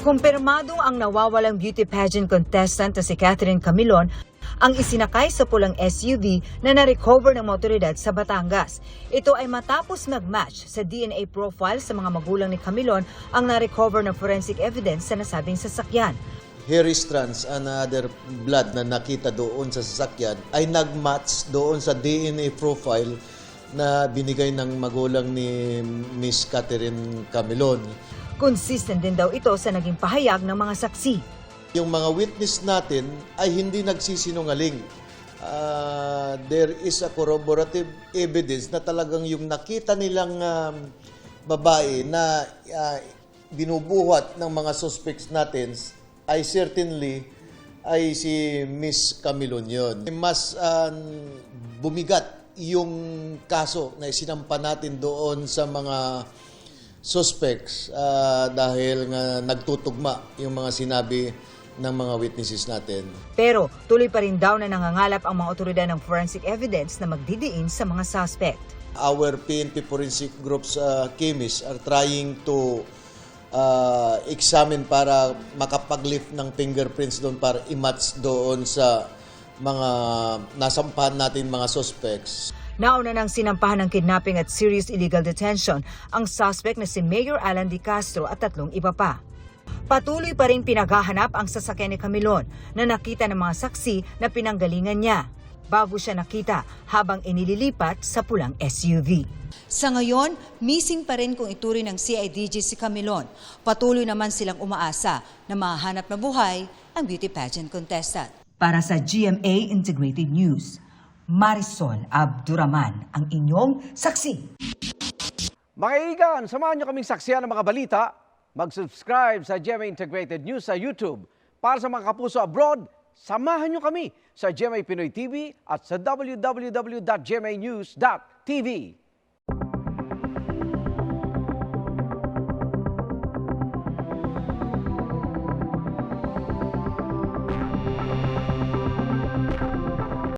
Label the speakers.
Speaker 1: Kumpirmado ang nawawalang beauty pageant contestant na si Catherine Camilon ang isinakay sa pulang SUV na na-recover ng mga otoridad sa Batangas. Ito ay matapos mag-match sa DNA profile sa mga magulang ni Camilon ang na-recover ng forensic evidence sa nasabing sasakyan.
Speaker 2: hairy strands and other blood na nakita doon sa sasakyan ay nagmatch doon sa DNA profile na binigay ng magulang ni Miss Catherine Camilon.
Speaker 1: Consistent din daw ito sa naging pahayag ng mga saksi.
Speaker 2: Yung mga witness natin ay hindi nagsisinungaling. Ah, there is a corroborative evidence na talagang yung nakita nilang um, babae na ah, binubuhat ng mga suspects natin ay certainly ay si Miss Camilon yun. Mas um, bumigat yung kaso na isinampa natin doon sa mga suspects ah, dahil nga nagtutugma yung mga sinabi ng mga witnesses natin.
Speaker 1: Pero tuloy pa rin daw na nangangalap ang mga otoridad ng forensic evidence na magdidiin sa mga suspect.
Speaker 2: Our PNP forensic groups uh, chemists are trying to uh, examine para makapag-lift ng fingerprints doon para i-match doon sa mga nasampahan natin mga suspects.
Speaker 1: Nauna nang sinampahan ng kidnapping at serious illegal detention ang suspect na si Mayor Alan Di Castro at tatlong iba pa. Patuloy pa rin pinaghahanap ang sasakyan ni Camilon na nakita ng mga saksi na pinanggalingan niya bago siya nakita habang inililipat sa pulang SUV. Sa ngayon, missing pa rin kung ituring ng CIDG si Camilon. Patuloy naman silang umaasa na mahanap na buhay ang beauty pageant contestant. Para sa GMA Integrated News, Marisol Abduraman ang inyong saksi.
Speaker 3: Mga igan, samahan nyo kaming saksiyan ng mga balita. Mag-subscribe sa GMA Integrated News sa YouTube. Para sa mga kapuso abroad, samahan nyo kami sa GMA Pinoy TV at sa www.gmanews.tv.